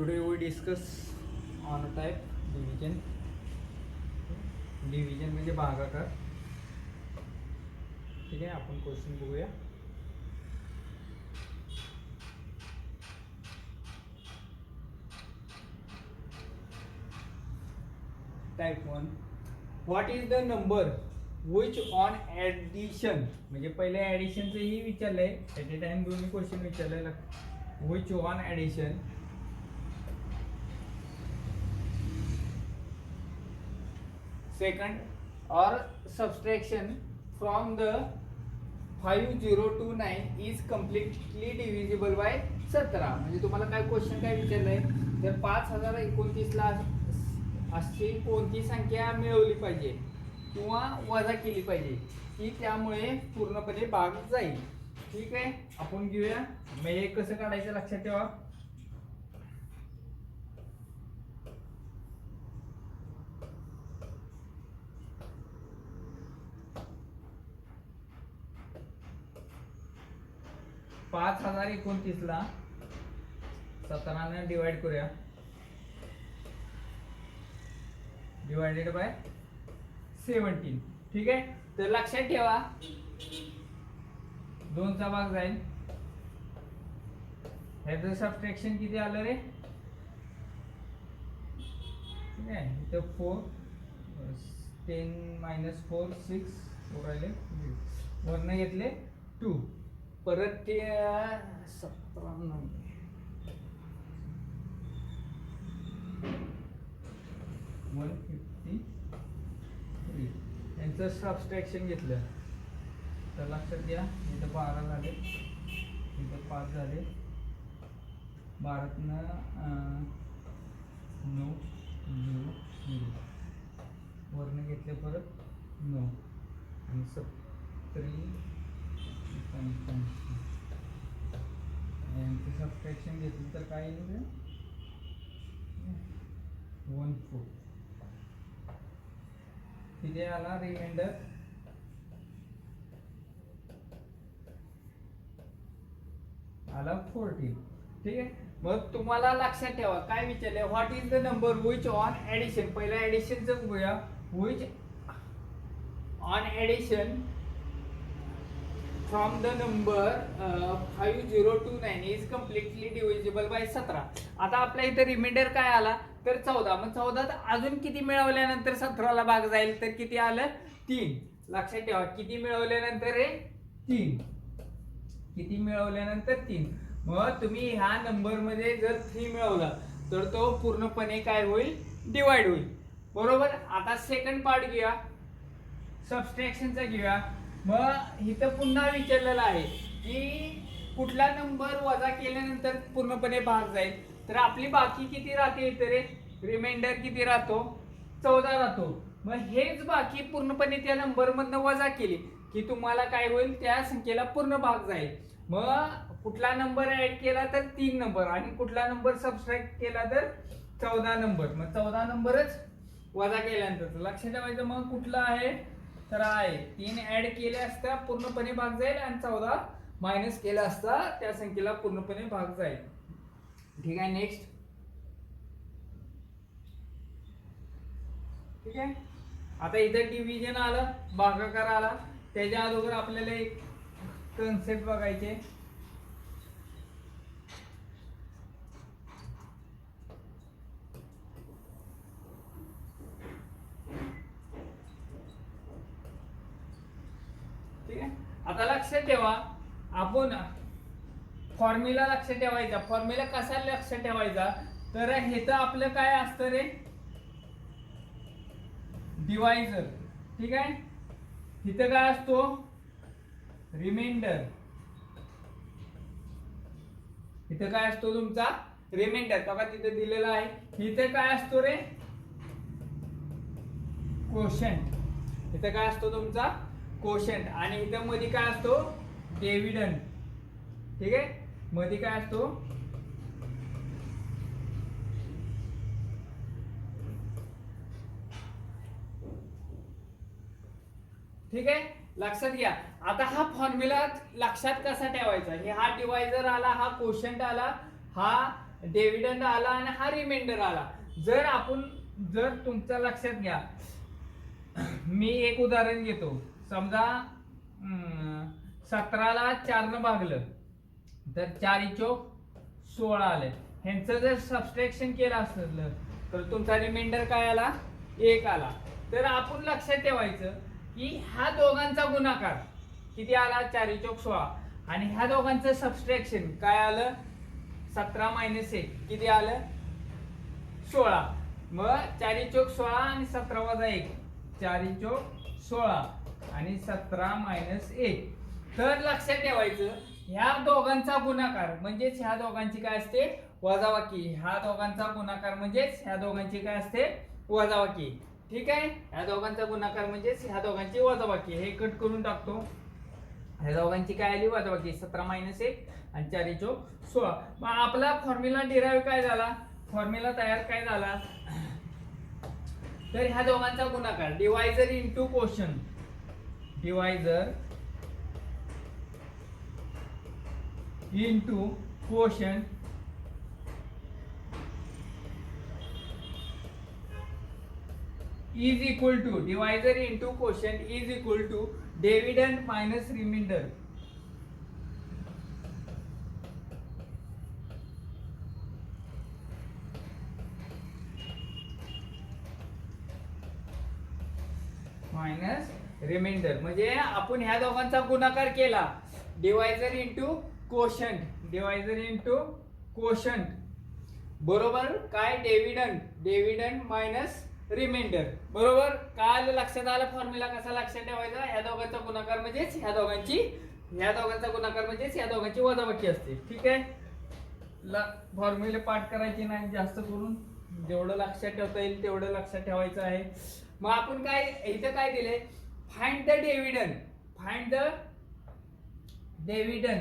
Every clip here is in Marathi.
Today we discuss on a type division. Division म्हणजे भागाकार ठीक आहे आपण क्वेश्चन बघूया type one what is the number which on addition म्हणजे पहिले ॲडिशनचंही विचारलंय ॲट ए टाइम दोन्ही question विचारलंय which on addition second or subtraction from the 5029 is completely divisible by 17 म्हणजे तुम्हाला काय क्वेश्चन काय विचारलंय? तर पाच हजार एकोणतीसला अशी कोणती संख्या मिळवली पाहिजे? किंवा वजा केली पाहिजे? की त्यामुळे पूर्णपणे भाग जाईल. ठीक आहे? आपण घेऊया. मग हे कसं काढायचं लक्षात ठेवा. पाच हजार एकोणतीसला सतराने डिवाइड करूया. डिवायडेड बाय सेवन्टीन ठीक आहे? तर लक्षात ठेवा. दोनचा भाग जाईल ह्याचं सबट्रॅक्शन किती आलं रे? ठीक आहे. इथं four ten minus four six four राहिले वरनं घेतले टू परत ते सतरा वन फिफ्टी थ्री. यांचं सबस्ट्रॅक्शन घेतलं. तर लक्षात घ्या इथं बारा झाले. इथं पाच झाले. बारातनं नऊ झिरो झिरो. वरनं घेतले परत नऊ. आणि सत्तरी यांचं सबस्ट्रॅक्शन घेतलं तर काय येईल वन फोर तिथे आला रिमाइंडर आला फोर्टीन ठीक आहे. मग तुम्हाला लक्षात ठेवा. काय विचारले what is the number which on addition पहिला ऍडिशनचं बघूया which on addition from the number five zero two nine is completely divisible by सतरा. आता आपल्या इथे रिमाइंडर काय आला? तर चौदा. मग चौदात अजून किती मिळवल्यानंतर सतराला भाग जाईल? तर किती आलं? तीन. लक्षात ठेवा किती मिळवल्यानंतर रे? तीन. किती मिळवल्यानंतर तीन. मग तुम्ही ह्या नंबरमध्ये जर थ्री मिळवला तर तो पूर्णपणे काय होईल? डिवाइड होईल. बरोबर? आता सेकंड पार्ट घेऊया. सबस्ट्रॅक्शनचा घेऊया. मग इथं पुन्हा विचारलेलं आहे की कुठला नंबर वजा केल्यानंतर पूर्णपणे भाग जाईल? तर आपली बाकी किती राहते इथे रे? रिमाइंडर किती राहतो? चौदा राहतो. मग हेच बाकी पूर्णपणे त्या नंबरमधनं वजा केली की तुम्हाला काय होईल? त्या संख्येला पूर्ण भाग जाईल. मग कुठला नंबर ऍड केला तर तीन नंबर आणि कुठला नंबर सबस्ट्रॅक्ट केला तर चौदा नंबर मग चौदा नंबरच वजा केल्यानंतर. लक्षात ठेवायचं मग कुठला आहे? तर आहे. तीन ऍड केले असता पूर्णपणे भाग जाईल आणि चौदा मायनस केला असता त्या संख्येला पूर्णपणे भाग जाईल. ठीक आहे नेक्स्ट ठीक आहे? आता इथं डिव्हिजन आलं भागाकार आला. त्याच्या अगोदर आपल्याला एक कन्सेप्ट बघायचे ठीक आहे आता लक्षात ठेवा आपण फॉर्म्युला लक्षात ठेवायचा. फॉर्म्युला कसा लक्षात ठेवायचा? तर हे तर आपलं काय असतं रे? डिवायझर ठीक आहे? इथं काय असतो? रिमाइंडर इथं काय असतो तुमचा? रिमाइंडर बघा तिथे दिलेला आहे. इथं काय असतो रे? कोशंट इथं काय असतो तुमचा? कोशंट आणि इथं मध्ये काय असतो? डेव्हिडन ठीक आहे? मध्ये काय असतो? ठीक आहे? लक्षात घ्या. आता हा फॉर्म्युला लक्षात कसा ठेवायचा? हे हा डिवायझर आला हा क्वेश्चन आला हा डेव्हिडंड आला आणि हा रिमाइंडर आला. जर आपण जर तुमच्या लक्षात घ्या. मी एक उदाहरण घेतो. समजा सतराला चारनं भागलं. तर चार चोक सोळा आले. ह्यांचं जर सबस्ट्रॅक्शन केलं असलं तर तुमचा रिमाइंडर काय आला? एक आला. तर आपण लक्षात ठेवायचं की ह्या दोघांचा गुणाकार किती आला? चारी चौक सोळा. आणि ह्या दोघांचं सबस्ट्रॅक्शन काय आलं? सतरा मायनस एक. किती आलं? सोळा. मग चारी चोक सोळा आणि सतरा वजा एक. चारी चोक सोळा आणि सतरा मायनस एक. तर लक्षात ठेवायचं ह्या दोघांचा गुणाकार म्हणजेच ह्या दोघांची काय असते? वजावाकी. ह्या दोघांचा गुणाकार म्हणजेच ह्या दोघांची काय असते? वजावाकी. ठीक आहे? ह्या दोघांचा गुणाकार म्हणजेच ह्या दोघांची वजावाकी. हे कट करून टाकतो. ह्या दोघांची काय आली? वजावाकी. सतरा मायनस एक आणि चारी चोक सोळा. मग आपला फॉर्म्युला डिराईव्ह काय झाला? फॉर्म्युला तयार काय झाला? तर ह्या दोघांचा गुणाकार. Divisor into quotient divisor into quotient is equal to divisor into quotient is equal to dividend minus remainder minus remainder म्हणजे आपण ह्या दोघांचा गुणाकार केला. Divisor into quotient divisor into quotient बरोबर? काय? डेव्हिडंड डेव्हिडंड मायनस रिमाइंडर बरोबर? काय आलं लक्षात आलं फॉर्म्युला कसा लक्षात ठेवायचा? ह्या दोघांचा गुणाकार म्हणजेच ह्या दोघांची ह्या दोघांचा गुणाकार म्हणजेच ह्या दोघांची वजाबाकी असते. ठीक आहे? फॉर्म्युले पाठ करायची नाही जास्त करून जेवढं लक्षात ठेवता येईल तेवढं लक्षात ठेवायचं आहे. मग आपण काय इथं काय दिले find the dividend find the dividend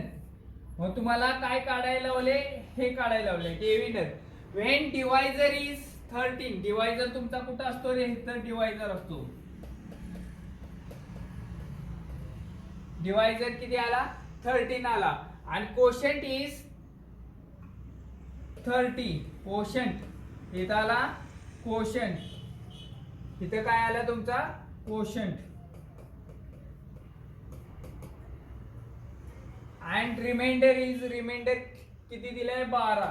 मग तुम्हाला काय काढायला लावले? हे काढायला लावले. Dividend when divisor is thirteen divisor तुमचा कुठं असतो रे? तर डिवायझर असतो. डिवायझर किती आला? थर्टीन आला. आणि कोशंट इज थर्टी कोशंट इथं आला कोशंट इथं काय आला तुमचा? Quotient and remainder is remainder किती दिलाय? बारा.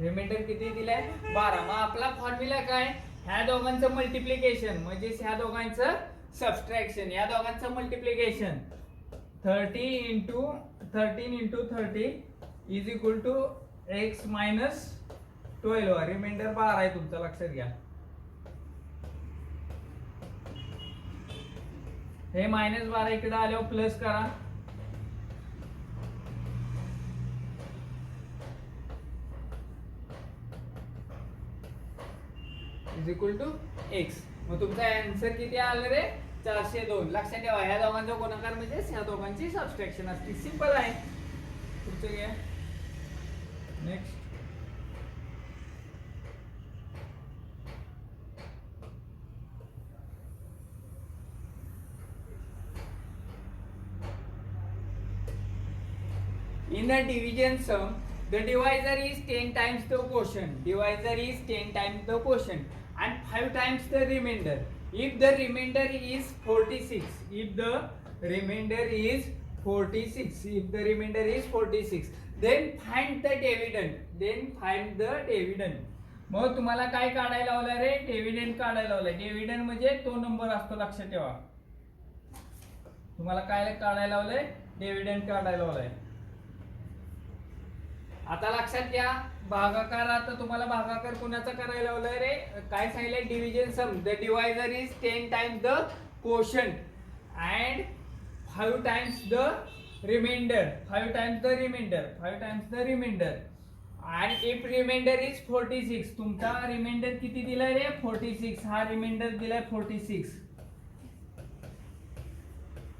रिमाइंडर किती दिलाय? बारा. मग आपला फॉर्म्युला काय? ह्या दोघांचं मल्टिप्लिकेशन म्हणजे ह्या दोघांचं सबस्ट्रॅक्शन या दोघांचं multiplication thirty into thirteen into thirty is equal to X minus twelve remainder बारा आहे तुमचं लक्षात घ्या. हे मायनस बारा इकडे आल्यावर प्लस करा. इज इक्वल टू एक्स मग तुमचा अँसर किती आलं रे? चारशे दोन. लक्षात ठेवा ह्या दोघांचा गुणाकार म्हणजे ह्या दोघांची सबस्ट्रॅक्शन असते. सिंपल आहे. पुढचं घ्या. Next In a division sum, the divisor is 10 times the quotient. Divisor is 10 times the quotient and 5 times the remainder. If the remainder is 46, if the remainder is 46, if the remainder is 46, then find the dividend. Then find the dividend. मग तुम्हाला काय काढायला लावलं रे डेव्हिडंड काढायला लावलंय डेव्हिडंड म्हणजे तो नंबर असतो लक्षात ठेवा तुम्हाला काय काढायला लावलंय डेव्हिडंड काढायला लावलंय आता लक्षात घ्या भागाकार आता तुम्हाला भागाकार कुणाचा करायला लावलाय रे? काय सांगितलंय? Division sum the divisor is ten time the quotient and five times the remainder five times the remainder five times the remainder आणि if remainder is forty six तुमचा रिमाइंडर किती दिलाय रे? फोर्टी सिक्स हा रिमाइंडर दिलाय फोर्टी सिक्स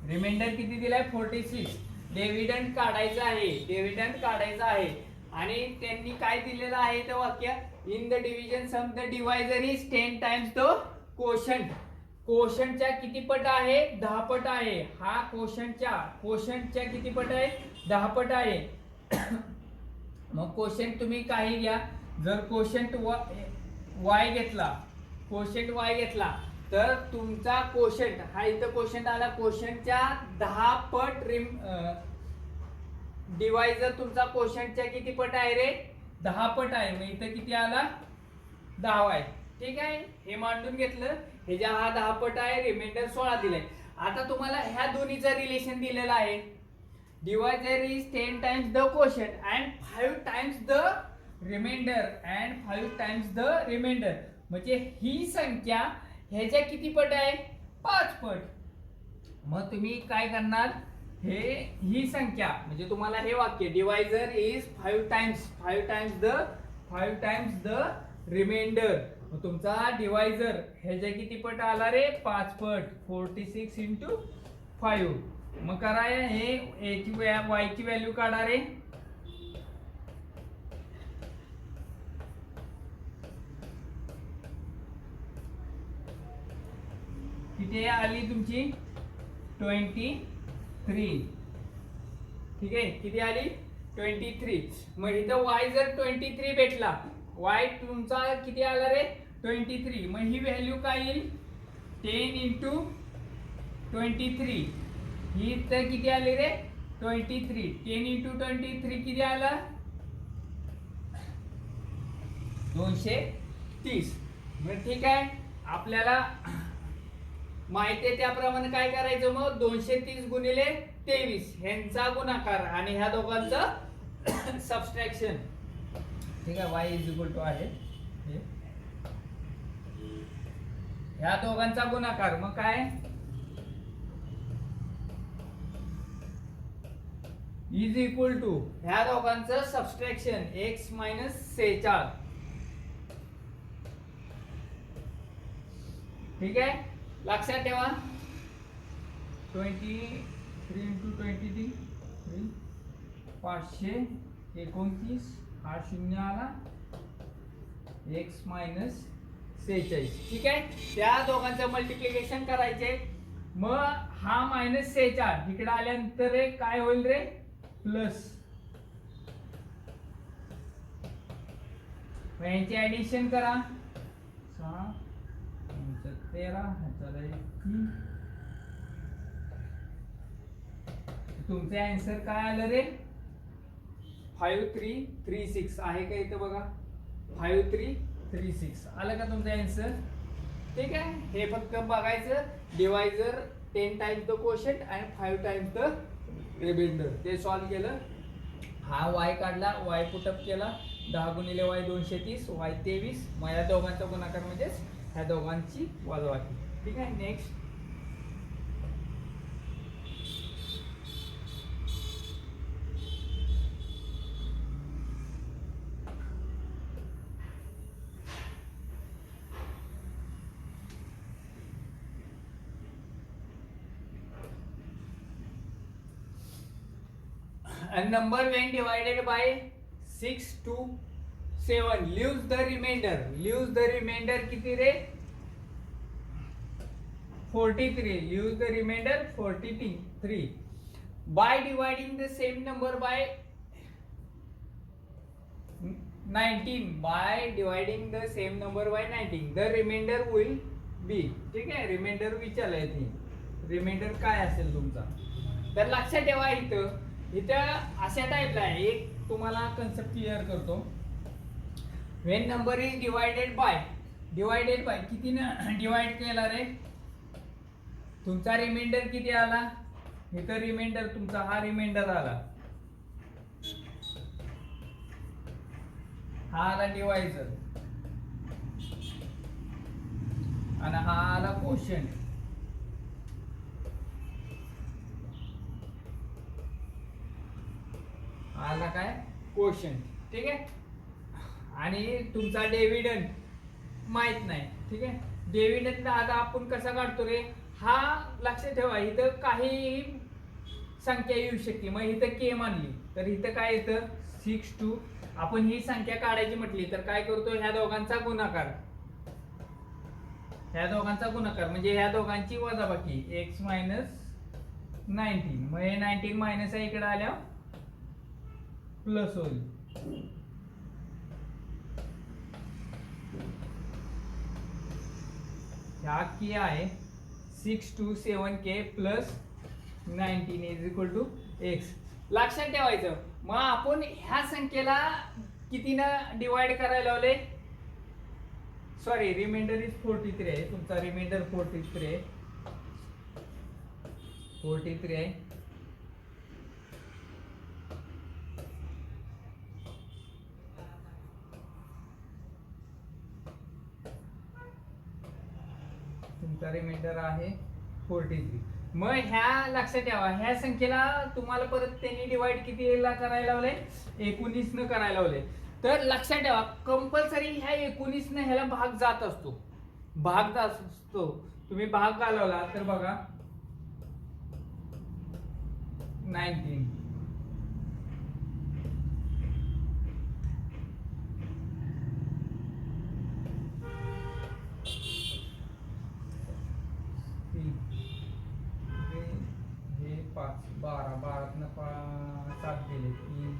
रिमाइंडर किती दिलाय? फोर्टी सिक्स डेव्हिडंड काढायचं आहे. डेव्हिडंड काढायचा आहे. आणि त्यांनी काय दिलेलं आहे ते वाक्य? In the division sum the divisor is ten times the quotient कोशंटच्या किती पट आहे? दहा पट आहे. हा कोशनच्या कोशंटच्या किती पट आहे? दहा पट आहे. मग कोशन तुम्ही काही घ्या. जर कोशंट वाय घेतला कोशंट वाय घेतला तर तुमचा कोशंट हा इथं कोशंट आला कोशंटच्या दहा पट रिम डिवायझर तुमचा कोशंटच्या किती पट आहे रे? दहा पट आहे. मग इथं किती आला? दहा आहे. ठीक आहे? हे मांडून घेतलं. हे ज्या हा दहा पट आहे रिमाइंडर सोळा दिलाय. आता तुम्हाला ह्या दोन्हीचं रिलेशन दिलेलं आहे. Divisor is ten times the question and five times the remainder and five times the remainder म्हणजे ही संख्या ह्याच्या किती पट आहे? पाच पट. मग तुम्ही काय करणार? हे ही संख्या म्हणजे तुम्हाला हे वाक्य divisor is five times five times the five times the remainder तुमचा डिवायझर ह्याच्या किती पट आला रे पाच पट फोर्टी सिक्स इंटू फाईव्ह मग करा हे याची वायची व्हॅल्यू काढा रे किती आली तुमची? ट्वेंटी थ्री ठीक? आहे किती आली? ट्वेंटी थ्री मग इथं वाय जर ट्वेंटी थ्री भेटला वाय तुमचा किती आला रे? ट्वेंटी थ्री मग ही व्हॅल्यू काय येईल? टेन इंटू ट्वेंटी थ्री ही तर किती आली रे? Twenty three ten into twenty three किती आला? दोनशे तीस. मग ठीक आहे. आपल्याला माहिती आहे त्याप्रमाणे काय करायचं मग? दोनशे तीस गुणिले तेवीस. ह्यांचा गुणाकार आणि ह्या दोघांचं सबस्ट्रॅक्शन ठीक आहे? वाय इज इक्वल टू आहे. ह्या दोघांचा गुणाकार. मग काय? इज इक्वल टू ह्या दोघांचं सबस्ट्रॅक्शन एक्स मायनस सेचाळ. ठीक आहे? लक्षात ठेवा. Twenty three into twenty three three पाचशे एकोणतीस. हा शून्य आला. एक्स मायनस सेहेचाळीस. ठीक आहे? त्या दोघांचं मल्टिप्लिकेशन करायचे. मग हा मायनस सेहेचाळ इकडे आल्यानंतर रे काय होईल रे? प्लस यांची ॲडिशन करा. सहा यांचं तेरा ह्याचा एक तुमचे आन्सर काय आलं रे? फाईव्ह थ्री थ्री सिक्स आहे का इथं बघा? फाईव्ह थ्री थ्री सिक्स आलं का तुमचं आन्सर ठीक आहे. हे फक्त बघायचं. Divisor ten times the question and five times the remainder ते सॉल्व केलं. हा वाय काढला. वाय पुटअप केला. दहा गुणिले वाय दोनशे तीस वाय तेवीस. मग या दोघांचा गुणाकार म्हणजेच ह्या दोघांची वाजवा आहे ठीक आहे? Next number when divided by six two seven. Leave the remainder leave the remainder किती रे? Forty three. Leave the remainder forty three. By dividing the same number by nineteen by dividing the same number by nineteen the remainder will be. ठीक आहे? रिमाइंडर विचारलं इथे रिमाइंडर काय असेल तुमचा? तर लक्षात ठेवा इथं. इथं अशा टाईपला आहे. एक तुम्हाला कन्सेप्ट क्लिअर करतो. When number is divided by divided by किती डिवाइड केला रे? तुमचा रिमाइंडर किती आला? इथं रिमाइंडर तुमचा हा रिमाइंडर आला. हा आला डिवायझर आणि हा आला क्वेश्चन आला काय? क्वेश्चन ठीक आहे? आणि तुमचा डेव्हिडन माहीत नाही ठीक आहे? डेव्हिडन आता आपण कसा काढतो रे? हा लक्षात ठेवा इथं काही संख्या येऊ शकते मग इथं के मानली. तर इथं काय येतं? सिक्स टू आपण ही संख्या काढायची म्हटली तर काय करतो? ह्या दोघांचा गुणाकार. ह्या दोघांचा गुणाकार. म्हणजे ह्या दोघांची वजाबाकी. एक्स मायनस नाईन्टीन मग हे नाईन्टीन मायनस आहे इकडे आल्या प्लस होईल. ह्या की आहे six two seven K plus nineteen is equal to X लक्षात ठेवायचं. मग आपण ह्या संख्येला कितीनं डिवाइड करायला लावले? Sorry remainder is forty three आहे. तुमचा रिमाइंडर फोर्टी थ्री आहे. फोर्टी थ्री आहे तुमचा रिमाइंडर आहे फोर्टी थ्री मग ह्या लक्षात ठेवा ह्या संख्येला तुम्हाला परत त्यांनी डिवाइड कितीला करायला लावले एकोणीस न करायला लावले तर लक्षात ठेवा कंपल्सरी ह्या एकोणीस न ह्याला भाग जात असतो. भाग जात असतो. तुम्ही भाग घालवला तर बघा नाईन्टीन तीन हे हे पाच बारा बारातनं पा सात गेले तीन एकोणीस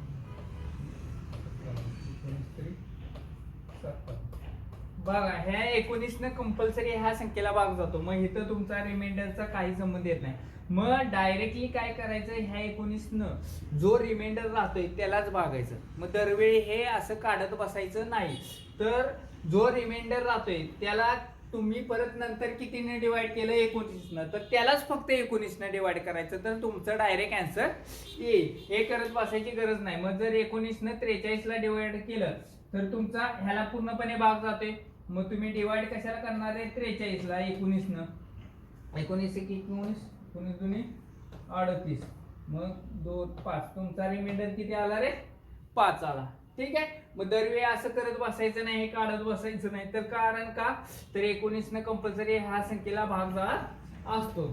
बघा ह्या एकोणीसनं कंपल्सरी ह्या संख्येला भाग जातो. मग इथं तुमचा रिमाइंडरचा काही संबंध येत नाही. मग डायरेक्टली काय करायचं? ह्या एकोणीसनं जो रिमाइंडर राहतोय त्यालाच भागायचं. मग दरवेळी हे असं काढत बसायचं नाही. तर जो रिमाइंडर राहतोय त्याला तुम्ही परत नंतर कितीने डिवाइड केलं? एकोणीसनं. तर त्यालाच फक्त एकोणीसनं डिवाइड करायचं. तर तुमचं डायरेक्ट आन्सर येईल हे करत बसायची गरज नाही. मग जर एकोणीसनं त्रेचाळीसला डिवाइड केलं तर तुमचा ह्याला पूर्णपणे भाग जातोय. मग तुम्ही डिवाइड कशाला करणार आहे? त्रेचाळीसला एकोणीसनं. एकोणीस एक एकोणीस एकोणीस दोन्ही अडतीस. मग दोन पाच. तुमचा रिमाइंडर किती आला रे? पाच आला. ठीक आहे? मग दरवेळी असं करत बसायचं नाही हे काढत बसायचं नाही. तर कारण का? तर एकोणीसनं कंपल्सरी ह्या संख्येला भाग जात असतो.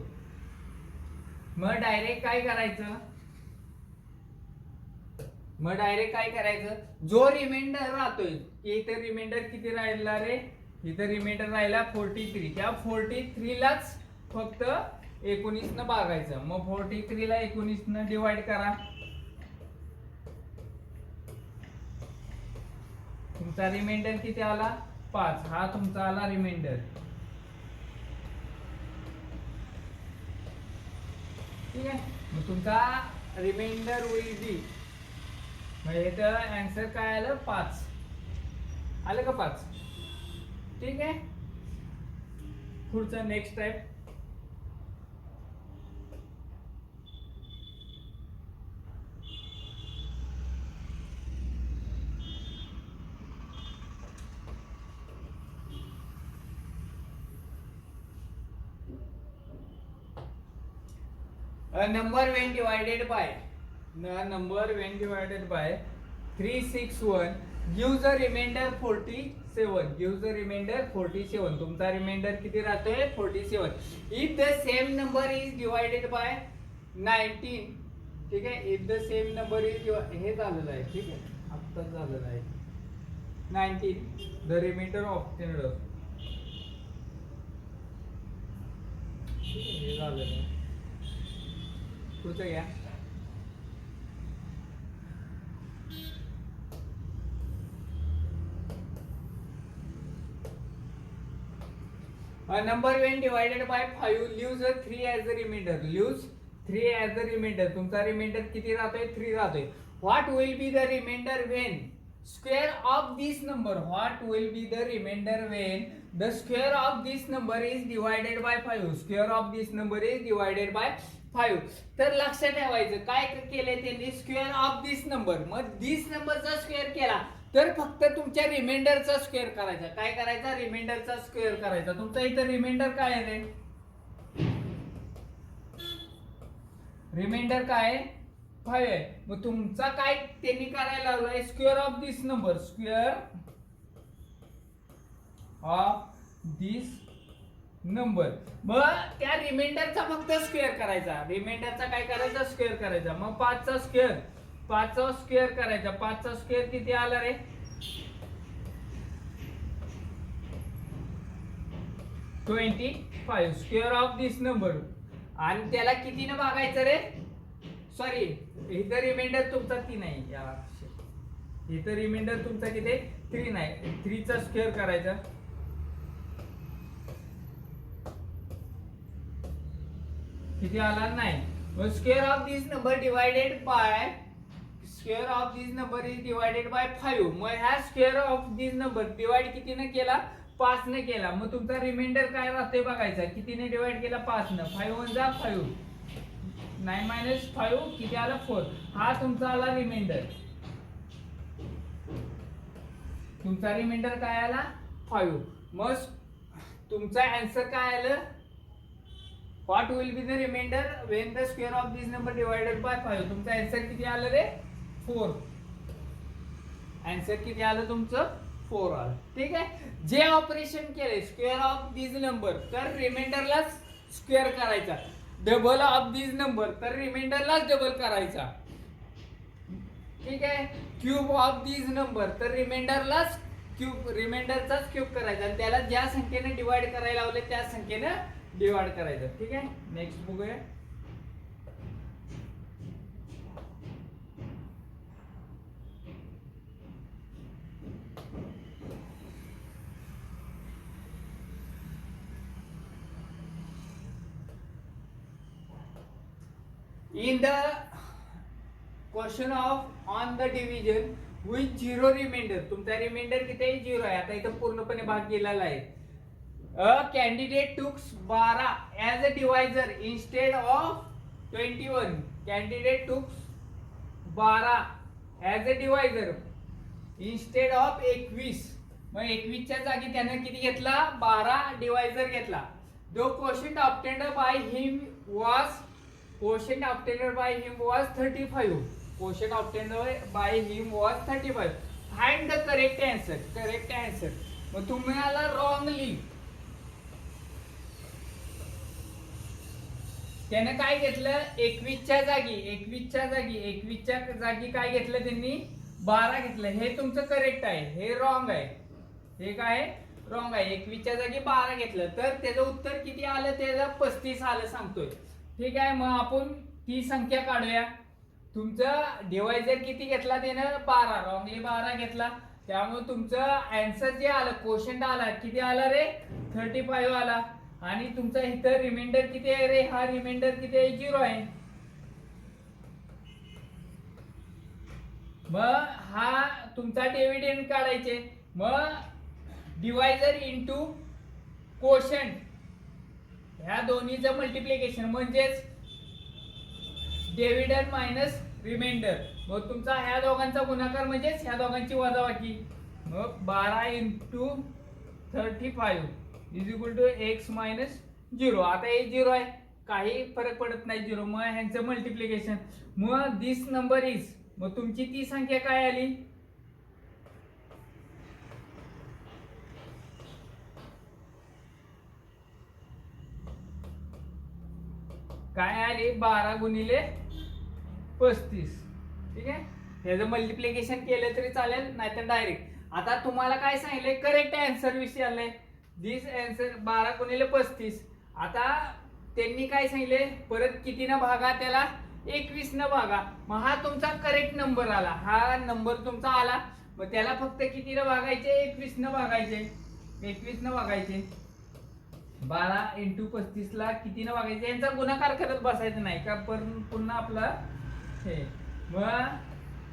मग डायरेक्ट काय करायचं? मग डायरेक्ट काय करायचं? जो रिमाइंडर राहतोय इथं रिमाइंडर किती राहिला रे? इथं रिमाइंडर राहिला फोर्टी थ्री त्या फोर्टी थ्रीलाच फक्त एकोणीस न भागायचं. मग फोर्टी थ्रीला एकोणीसनं डिवाइड करा. तुमचा रिमाइंडर किती आला? पाच. हा तुमचा आला रिमाइंडर ठीक आहे? मग तुमचा रिमाइंडर होईल बी म्हणजे तर अँसर काय आलं? पाच. आलं का पाच? ठीक आहे? पुढचं next type number when divided by number when divided by three six one give the remainder forty seven give the remainder forty seven तुमचा रिमाइंडर किती राहतोय? Forty seven if the same number is divided by nineteen ठीक आहे? If the same number is हे झालेलं आहे ठीक आहे? आत्ताच झालेलं आहे. नाईन्टीन द रिमाइंडर ऑफ टेनडर हे झालेलं पुढचं घ्या number when divided by five leaves three as a remainder leaves three as a remainder तुमचा रिमाइंडर किती राहतोय थ्री राहतोय what will be the remainder when square of this number what will be the remainder when the square of this number is divided by five square of this number is divided by five. तर लक्षात ठेवायचं काय केलंय त्यांनी? स्क्वेअर ऑफ दिस नंबर मग दिस नंबरचा स्क्वेअर केला तर फक्त तुमच्या रिमाइंडरचा स्क्वेअर करायचा. काय करायचा? रिमाइंडरचा स्क्वेअर करायचा. तुमचा इथं रिमाइंडर काय आहे रिमाइंडर काय आहे? फाईव्ह आहे. मग तुमचा काय त्यांनी करायला लावलाय? Square of this number square of this number. मग त्या रिमाइंडरचा फक्त स्क्वेअर करायचा. रिमाइंडरचा काय करायचा? स्क्वेअर करायचा. मग पाचचा स्क्वेअर पाचचा स्क्वेअर करायचा. पाचचा स्क्वेअर किती आला रे? Twenty five square of this number आणि त्याला कितीनं भागायचं रे? सॉरी इथं रिमाइंडर तुमचा तीन आहे. या इथं रिमाइंडर तुमचा किती थ्री नाही. थ्रीचा स्क्वेअर करायचा. किती आला? नाही. Square of this number divided by square of this number is divided by five मग ह्या square of this number divide कितीने केला? पाचने केला. मग तुमचा रिमाइंडर काय राहतोय बघायचा. कितीने डिवाइड केला? पाचनं. फाईव्ह वन जा फाईव्ह नाईन मायनस फाईव्ह किती आला? फोर हा तुमचा आला रिमाइंडर तुमचा रिमाइंडर काय आला? फाईव्ह मग तुमचा अँसर काय आलं? What will be the reminder when the square of this number divided by five तुमचा आन्सर किती आलं रे? फोर आन्सर किती आलं तुमचं? फोर आलं. ठीक आहे? जे ऑपरेशन केले स्क्वेअर ऑफ दिस नंबर तर रिमाइंडरला स्क्वेअर करायचा. डबल ऑफ दिस नंबर तर रिमाइंडरलाच डबल करायचा. ठीक आहे? क्यूब ऑफ दिस नंबर तर रिमाइंडरलाच क्यूब रिमाइंडरचाच क्यूब करायचा. आणि त्याला ज्या संख्येने डिवाइड करायला लावले त्या संख्येनं डिवाइड करायचं ठीक आहे? नेक्स्ट बघूया. In the question of on the division with zero reminder तुमचा रिमाइंडर किती आहे? झिरो आहे. आता इथं पूर्णपणे भाग गेलेला आहे. A candidate took Svara as a divisor instead of 21. Candidate took Svara as a divisor instead of 21. मग एकवीसच्या जागी त्यानं किती घेतला? बारा डिवायझर घेतला. The question obtained by him was question obtained by him was thirty five question obtained by him was thirty five find the correct answer correct answer मग तुम्हाला रॉंगली त्यानं काय घेतलं? एकवीसच्या जागी एकवीसच्या जागी एकवीसच्या जागी काय घेतलं त्यांनी? बारा घेतलं. हे तुमचं करेक्ट आहे. हे रॉंग आहे. हे काय? रॉंग आहे. एकवीसच्या जागी बारा घेतलं. तर त्याचं उत्तर किती आलं? त्याचं पस्तीस आलं सांगतोय. ठीक आहे मग आपण ती संख्या काढूया. तुमचं डिवायझर किती घेतला त्यानं? बारा. रॉंगली बारा घेतला. त्यामुळे तुमचं अँसर जे आलं क्वेश्चन आला किती आला रे? थर्टी फाईव्ह आला. आणि तुमचा इथं रिमाइंडर किती आहे रे? हा रिमाइंडर किती आहे? झिरो आहे. मग हा तुमचा डिव्हिडंड काढायचे. मग डिवायझर इंटू कोशन ह्या दोन्हीचं मल्टिप्लिकेशन म्हणजेच डिव्हिडंड मायनस रिमाइंडर मग तुमचा ह्या दोघांचा गुणाकार म्हणजेच ह्या दोघांची वजाबाकी. मग बारा into thirty five is equal to x minus zero आता हे झिरो आहे. काही फरक पडत नाही झिरो मग ह्यांचं मल्टिप्लिकेशन मग दिस नंबर इज मग तुमची ती संख्या काय आली? काय आली? बारा गुणिले पस्तीस. ठीक आहे? ह्याचं मल्टिप्लिकेशन केलं तरी चालेल नाहीतर डायरेक्ट आता तुम्हाला काय सांगितलंय? करेक्ट आन्सर विषय आलंय. दिस अँसर बारा गुणिले पस्तीस. आता त्यांनी काय सांगितले? परत कितीनं भागा? त्याला एकवीस न भागा. मग हा तुमचा करेक्ट नंबर आला. हा नंबर तुमचा आला. मग त्याला फक्त कितीनं भागायचे? एकवीस न भागायचे. एकवीस न भागायचे. बारा इंटू पस्तीस ला कितीनं भागायचे? यांचा गुणाकार करत बसायचं नाही. का पण पुन्हा आपला हे. मग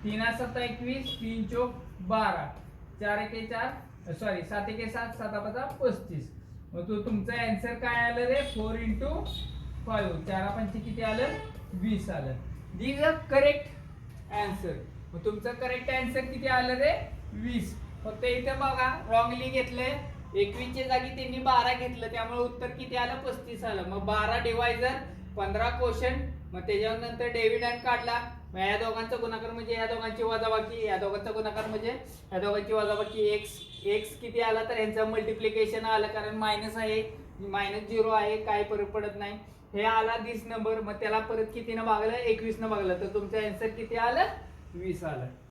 तीन सत्ता एकवीस तीन चोक बारा. चार एके चार. सॉरी सात एके सात सात पाचा पस्तीस. मग तो तुमचं अँसर काय आलं रे? फोर इंटू फाईव्ह चारा पंचे किती आलं? वीस आलं. दीज अ करेक्ट आन्सर मग तुमचं करेक्ट आन्सर किती आलं रे? वीस. फक्त इथं बघा रॉंगली घेतलंय. एकवीसच्या जागी त्यांनी बारा घेतलं त्यामुळे उत्तर किती आलं? पस्तीस आलं. मग बारा डिवायझर पंधरा क्वेश्चन मग त्याच्यानंतर डेव्हिडंड काढला. मग या दोघांचा गुणाकार म्हणजे या दोघांची वजाबाकी या दोघांचा गुणाकार म्हणजे या दोघांची वजाबाकी एक्स एक्स किती आला तर यांचं मल्टिप्लिकेशन आलं कारण मायनस आहे मायनस झिरो आहे काय फरक पडत नाही. हे आला दिस नंबर मग त्याला परत कितीनं भागलं? एकवीसनं भागलं. तर तुमचं आन्सर किती आलं? वीस आलं.